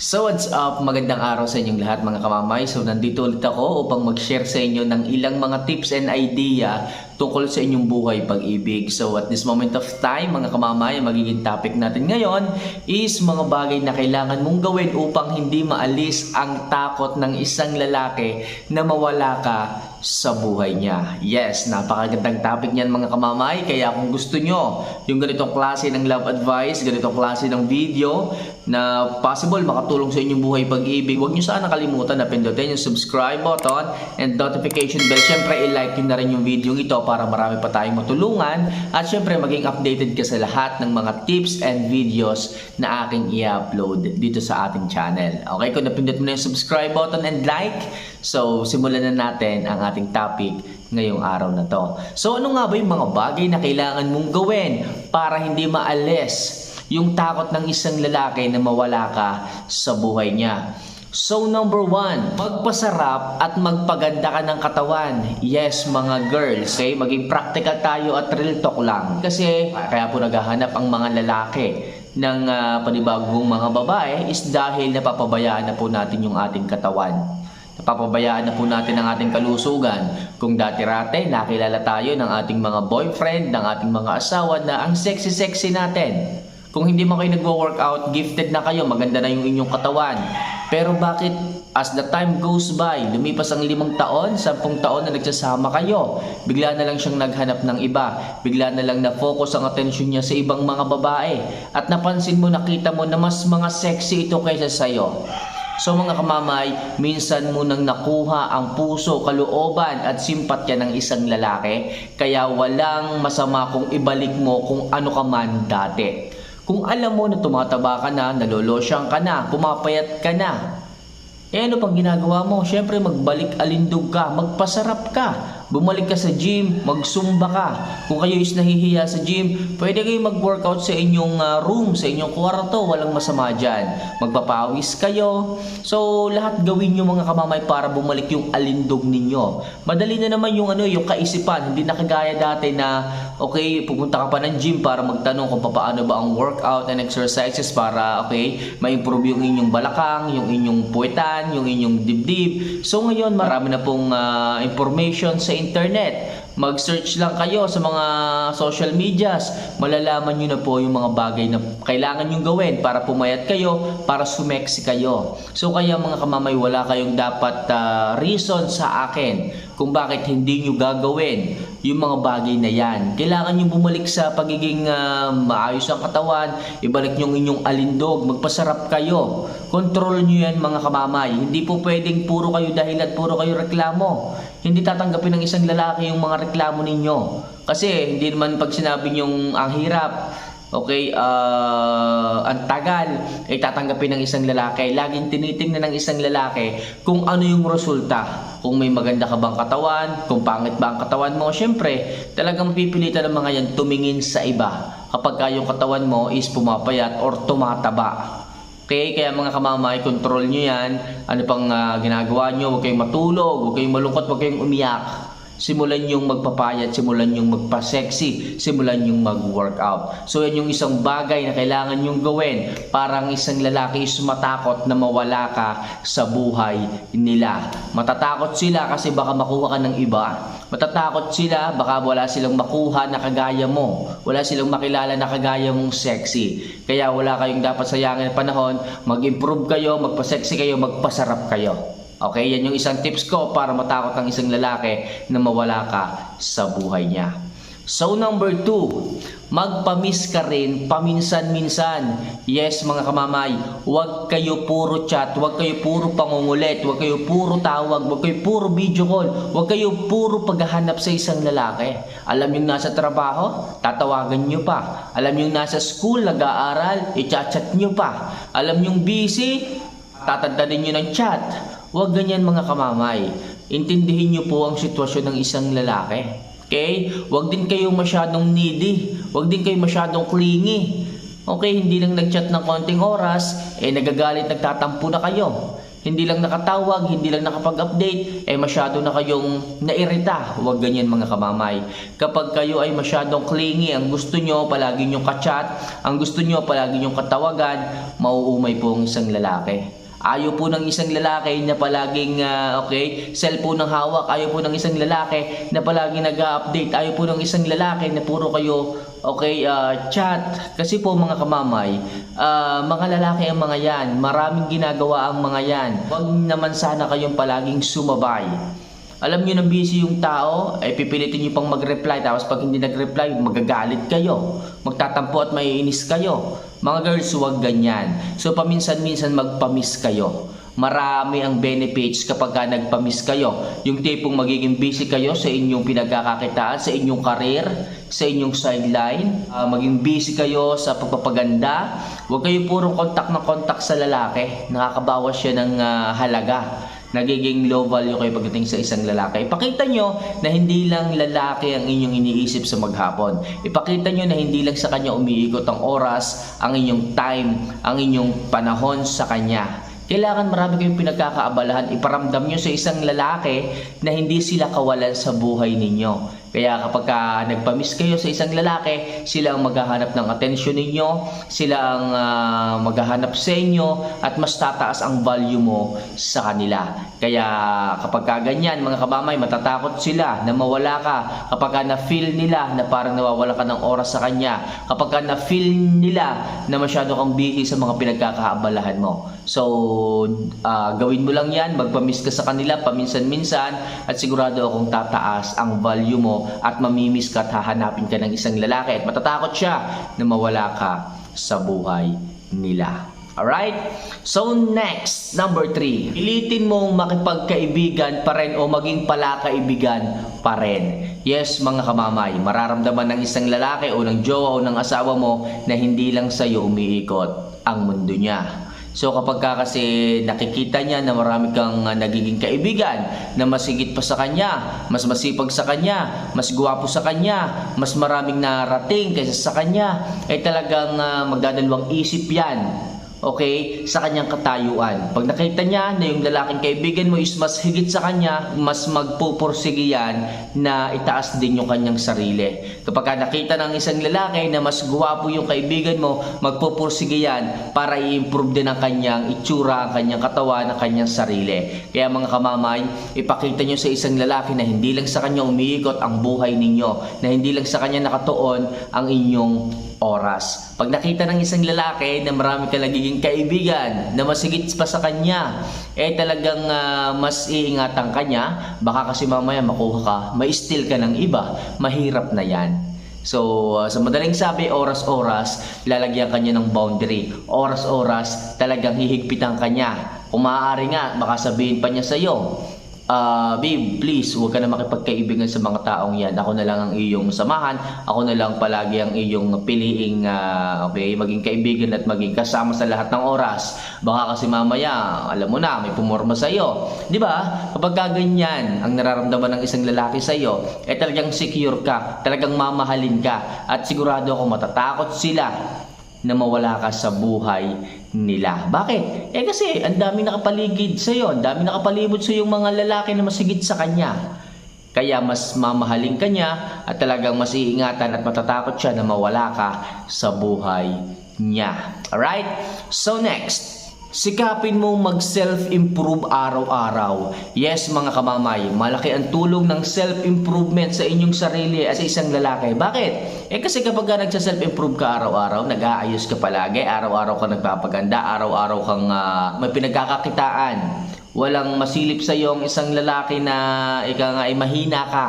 So what's up? Magandang araw sa inyong lahat mga kamamay. So nandito ulit ako upang mag-share sa inyo ng ilang mga tips and idea tungkol sa inyong buhay pag-ibig. So at this moment of time mga kamamay, magiging topic natin ngayon is mga bagay na kailangan mong gawin upang hindi maalis ang takot ng isang lalaki na mawala ka sa buhay niya. Yes, napakagandang topic niyan mga kamamay. Kaya kung gusto nyo yung ganitong klase ng love advice, ganitong klase ng video na possible makatulong sa inyong buhay pag-ibig, huwag nyo sana kalimutan na pindutin yung subscribe button and notification bell. Siyempre, i-like nyo na rin yung video ito para marami pa tayong matulungan at siyempre maging updated ka sa lahat ng mga tips and videos na aking i-upload dito sa ating channel. Okay, kung napindot mo na yung subscribe button and like, so simulan na natin ang ating topic ngayong araw na to. So ano nga ba yung mga bagay na kailangan mong gawin para hindi maalis yung takot ng isang lalaki na mawala ka sa buhay niya? So number one, magpasarap at magpaganda ka ng katawan. Yes, mga girls, okay? Maging practical tayo at real talk lang. Kasi kaya po naghahanap ang mga lalaki ng ah, panibagong mga babae is dahil napapabayaan na po natin yung ating katawan. Napapabayaan na po natin ang ating kalusugan. Kung dati-rate, nakilala tayo ng ating mga boyfriend, ng ating mga asawa na ang sexy-sexy natin. Kung hindi mo kayo nagwo-workout, gifted na kayo, maganda na yung inyong katawan. Pero bakit as the time goes by, lumipas ang limang taon, sampung taon na nagsasama kayo, bigla na lang siyang naghanap ng iba, bigla na lang na-focus ang atensyon niya sa ibang mga babae, at napansin mo, nakita mo na mas mga sexy ito kaysa sa'yo. So mga kamamay, minsan mo nang nakuha ang puso, kalooban at simpatya ng isang lalaki, kaya walang masama kung ibalik mo kung ano ka man dati. Kung alam mo na tumataba ka na, nalolosyang ka na, pumapayat ka na, eh ano pang ginagawa mo? Siyempre magbalik alindog ka, magpasarap ka. Bumalik ka sa gym, magsumba ka. Kung kayo is nahihiya sa gym, pwede kayo mag-workout sa inyong ah, room, sa inyong kwarto, walang masama dyan. Magpapawis kayo. So, lahat gawin nyo mga kamamay para bumalik yung alindog ninyo. Madali na naman yung ano, yung kaisipan. Hindi na kagaya dati na, okay, pupunta ka pa ng gym para magtanong kung paano ba ang workout and exercises para, okay, ma-improve yung inyong balakang, yung inyong puwetan, yung inyong dibdib. So, ngayon, marami na pong ah, information sa internet. Mag-search lang kayo sa mga social medias. Malalaman nyo na po yung mga bagay na kailangan nyo gawin para pumayat kayo, para sumeksi kayo. So kaya mga kamamay, wala kayong dapat ah, reason sa akin kung bakit hindi nyo gagawin yung mga bagay na yan. Kailangan nyo bumalik sa pagiging ah, maayos ang katawan, ibalik nyo inyong alindog, magpasarap kayo. Control nyo yan mga kamamay. Hindi po pwedeng puro kayo dahilan, puro kayo reklamo. Hindi tatanggapin ng isang lalaki yung mga reklamo ninyo. Kasi hindi naman pag sinabi nyong ang hirap, okay, ah, ang tagal, ay tatanggapin ng isang lalaki. Laging tinitingnan ng isang lalaki kung ano yung resulta. Kung may maganda ka bang katawan, kung pangit ba ang katawan mo, syempre, talagang pipilitan ng mga yan tumingin sa iba. Kapag ka yung katawan mo is pumapayat or tumataba. Okay, kaya mga kamamay, control nyo yan. Ano pang ah, ginagawa nyo, huwag kayong matulog, huwag kayong malungkot, huwag kayong umiyak. Simulan yung magpapayat, simulan yung magpa-sexy, simulan yung mag-workout. So yan yung isang bagay na kailangan yung gawin para ang isang lalaki is matakot na mawala ka sa buhay nila. Matatakot sila kasi baka makuha ka ng iba. Matatakot sila baka wala silang makuha na kagaya mo. Wala silang makilala na kagaya mong sexy. Kaya wala kayong dapat sayangin na panahon. Mag-improve kayo, magpa-sexy kayo, magpasarap kayo. Okay, yan yung isang tips ko para matakot ang isang lalaki na mawala ka sa buhay niya. So number two, magpamiss ka rin paminsan-minsan. Yes mga kamamay, huwag kayo puro chat, huwag kayo puro pangungulit, huwag kayo puro tawag, huwag kayo puro video call, huwag kayo puro paghahanap sa isang lalaki. Alam yung nasa trabaho, tatawagan nyo pa. Alam yung nasa school, nag-aaral, i-chat nyo pa. Alam yung busy, tatagdanin nyo ng chat. Huwag ganyan mga kamamay. Intindihin nyo po ang sitwasyon ng isang lalaki. Okay? Huwag din kayo masyadong needy. Huwag din kayo masyadong clingy. Okay, hindi lang nag-chat ng konting oras, eh nagagalit, nagtatampo na kayo. hindi lang nakatawag, hindi lang nakapag-update, eh masyado na kayong nairita. Huwag ganyan mga kamamay. Kapag kayo ay masyadong clingy, ang gusto nyo palagi nyo kachat, ang gusto nyo palagi nyo katawagan, mauumay po ang isang lalaki. Ayaw po ng isang lalaki na palaging, ah, okay, cellphone ng hawak. Ayaw po ng isang lalaki na palaging nag-update. Ayaw po ng isang lalaki na puro kayo, okay, ah, chat. Kasi po mga kamamay, ah, mga lalaki ang mga yan. Maraming ginagawa ang mga yan. Huwag naman sana kayong palaging sumabay. Alam niyo na busy yung tao, ay pipilitin niyo pang mag-reply tapos pag hindi nag-reply, magagalit kayo. Magtatampo at maiinis kayo. Mga girls, huwag ganyan. So paminsan-minsan magpamis kayo. Marami ang benefits kapag ka nagpamis kayo. Yung tipong magiging busy kayo sa inyong pinagkakakitaan, sa inyong career, sa inyong sideline. Ah, maging busy kayo sa pagpapaganda. Huwag kayo purong kontak na kontak sa lalaki. Nakakabawas siya ng ah, halaga nagiging low value kayo pagdating sa isang lalaki. Ipakita nyo na hindi lang lalaki ang inyong iniisip sa maghapon. Ipakita nyo na hindi lang sa kanya umiikot ang oras, ang inyong time, ang inyong panahon sa kanya. Kailangan marami kayong pinagkakaabalahan. Iparamdam nyo sa isang lalaki na hindi sila kawalan sa buhay ninyo. Kaya kapag ka nagpamiss kayo sa isang lalaki, sila ang maghahanap ng atensyon ninyo, sila ang ah, maghahanap sa inyo, at mas tataas ang value mo sa kanila. Kaya kapag ka ganyan, mga kabamay, matatakot sila na mawala ka. Kapag ka na-feel nila na parang nawawala ka ng oras sa kanya. Kapag ka na-feel nila na masyado kang busy sa mga pinagkakaabalahan mo. So, ah, gawin mo lang yan, magpamiss ka sa kanila paminsan-minsan at sigurado akong tataas ang value mo at mamimiss ka at hahanapin ka ng isang lalaki at matatakot siya na mawala ka sa buhay nila. Alright? So next, number 3. Pilitin mong makipagkaibigan pa rin o maging palakaibigan pa rin. Yes, mga kamamay, mararamdaman ng isang lalaki o ng jowa o ng asawa mo na hindi lang sa'yo umiikot ang mundo niya. So kapag ka kasi nakikita niya na marami kang ah, nagiging kaibigan na masigit pa sa kanya, mas masipag sa kanya, mas guwapo sa kanya, mas maraming narating kaysa sa kanya, ay talagang ah, magdadalawang isip yan okay, sa kanyang katayuan. Pag nakita niya na yung lalaking kaibigan mo is mas higit sa kanya, mas magpupursige yan na itaas din yung kanyang sarili. Kapag ka nakita ng isang lalaki na mas guwapo yung kaibigan mo, magpupursige yan para i-improve din ang kanyang itsura, ang kanyang katawan, ang kanyang sarili. Kaya mga kamamay, ipakita nyo sa isang lalaki na hindi lang sa kanya umiikot ang buhay ninyo, na hindi lang sa kanya nakatuon ang inyong oras. Pag nakita ng isang lalaki na marami ka nagiging kaibigan, na masigit pa sa kanya, eh talagang ah, mas iingatan kanya, baka kasi mamaya makuha ka, ma-steal ka ng iba, mahirap na yan. So, ah, sa madaling sabi, oras-oras, lalagyan kanya ng boundary. Oras-oras, talagang hihigpitan kanya. Kung maaari nga, baka sabihin pa niya sa iyo, Ah, babe, please, huwag ka na makipagkaibigan sa mga taong yan. Ako na lang ang iyong samahan. Ako na lang palagi ang iyong piliing, ah, okay, maging kaibigan at maging kasama sa lahat ng oras. Baka kasi mamaya, alam mo na, may pumorma sa iyo. Di ba? Kapag ka ganyan ang nararamdaman ng isang lalaki sa iyo, eh talagang secure ka, talagang mamahalin ka, at sigurado ako matatakot sila na mawala ka sa buhay nila. Bakit? Eh kasi ang dami nakapaligid sa iyo, ang dami nakapalibot sa yung mga lalaki na masigit sa kanya. Kaya mas mamahalin ka niya at talagang mas iingatan at matatakot siya na mawala ka sa buhay niya. Alright? So next, Sikapin mong mag-self-improve araw-araw. Yes, mga kamamay, malaki ang tulong ng self-improvement sa inyong sarili as isang lalaki. Bakit? Eh kasi kapag ka nagsa-self-improve ka araw-araw, nag-aayos ka palagi, araw-araw ka nagpapaganda, araw-araw kang ah, may pinagkakakitaan. Walang masilip sa iyo ang isang lalaki na ika nga ay mahina ka.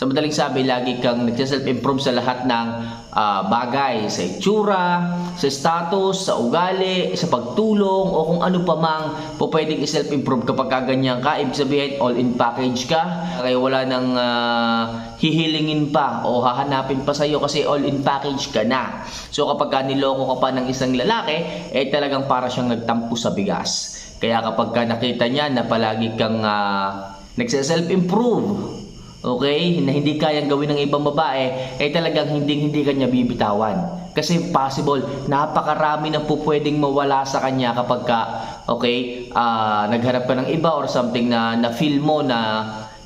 Sa madaling sabi, lagi kang nagsa-self-improve sa lahat ng ah, bagay. Sa itsura, sa status, sa ugali, sa pagtulong, o kung ano pa mang po pwedeng i-self-improve kapag kaganyan ka. Ibig sabihin, all-in package ka. Kaya wala nang ah, hihilingin pa o hahanapin pa sa'yo kasi all-in package ka na. So kapag ka niloko ka pa ng isang lalaki, eh talagang para siyang nagtampo sa bigas. Kaya kapag ka nakita niya na palagi kang uh, nagsa-self-improve, okay, na hindi kayang gawin ng ibang babae, eh talagang hindi hindi kanya bibitawan. Kasi possible, napakarami na po pwedeng mawala sa kanya kapag ka, okay, ah, nagharap ka ng iba or something na na-feel mo na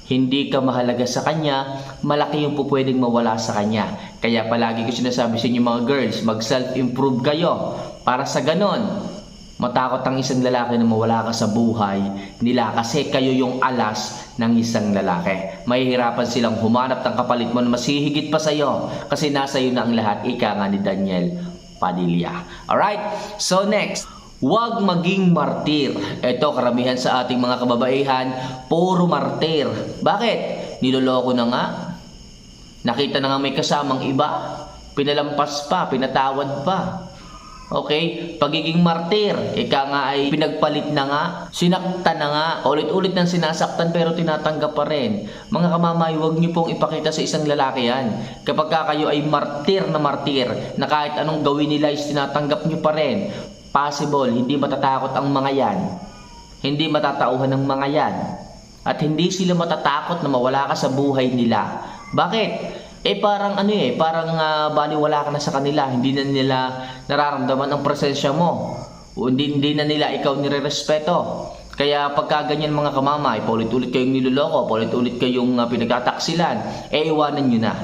hindi ka mahalaga sa kanya, malaki yung po pwedeng mawala sa kanya. Kaya palagi ko sinasabi sa inyo mga girls, mag-self-improve kayo. Para sa ganon, matakot ang isang lalaki na mawala ka sa buhay nila kasi kayo yung alas ng isang lalaki. Mahihirapan silang humanap ng kapalit mo na mas hihigit pa sa'yo kasi nasa iyo na ang lahat, ika nga ni Daniel Padilla. Alright? So next, Huwag maging martir. Ito, karamihan sa ating mga kababaihan, puro martir. Bakit? Niloloko na nga. Nakita na nga may kasamang iba. Pinalampas pa, pinatawad pa. Okay? Pagiging martir, ika nga ay pinagpalit na nga, sinaktan na nga, ulit-ulit nang sinasaktan pero tinatanggap pa rin. Mga kamamay, huwag niyo pong ipakita sa isang lalaki yan. Kapag ka kayo ay martir na martir, na kahit anong gawin nila is tinatanggap niyo pa rin, possible, hindi matatakot ang mga yan. Hindi matatauhan ng mga yan. At hindi sila matatakot na mawala ka sa buhay nila. Bakit? Eh parang ano eh, parang uh, baliwala ka na sa kanila. Hindi na nila nararamdaman ang presensya mo. O hindi, hindi na nila ikaw nirerespeto. Kaya pagka ganyan mga kamamay, paulit-ulit kayong niloloko, paulit-ulit kayong uh, pinagtataksilan, eh iwanan nyo na.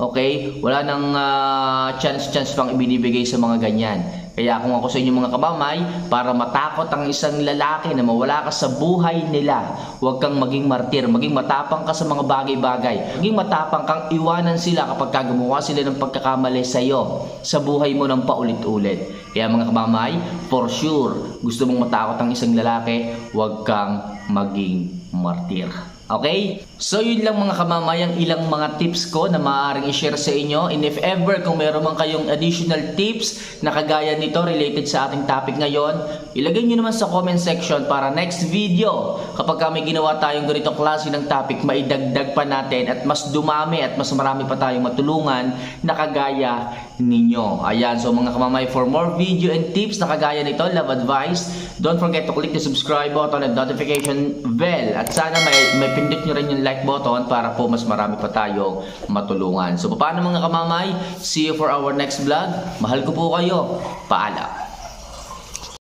Okay? Wala nang ah, chance-chance pang ibinibigay sa mga ganyan. Kaya kung ako sa inyo mga kabamay, para matakot ang isang lalaki na mawala ka sa buhay nila, huwag kang maging martir, maging matapang ka sa mga bagay-bagay. Maging matapang kang iwanan sila kapag ka gumawa sila ng pagkakamali sa iyo sa buhay mo ng paulit-ulit. Kaya mga kabamay, for sure, gusto mong matakot ang isang lalaki, huwag kang maging martir. Okay? So yun lang mga kamamayang ilang mga tips ko na maaaring i-share sa inyo. And if ever kung meron man kayong additional tips na kagaya nito related sa ating topic ngayon, ilagay nyo naman sa comment section para next video kapag kami ginawa tayong ganitong klase ng topic, maidagdag pa natin at mas dumami at mas marami pa tayong matulungan na kagaya ninyo. Ayan, so mga kamamay, for more video and tips na kagaya nito, love advice, don't forget to click the subscribe button and notification bell. At sana may, may pindot nyo rin yung like button para po mas marami pa tayong matulungan. So paano mga kamamay? See you for our next vlog. Mahal ko po kayo. Paalam.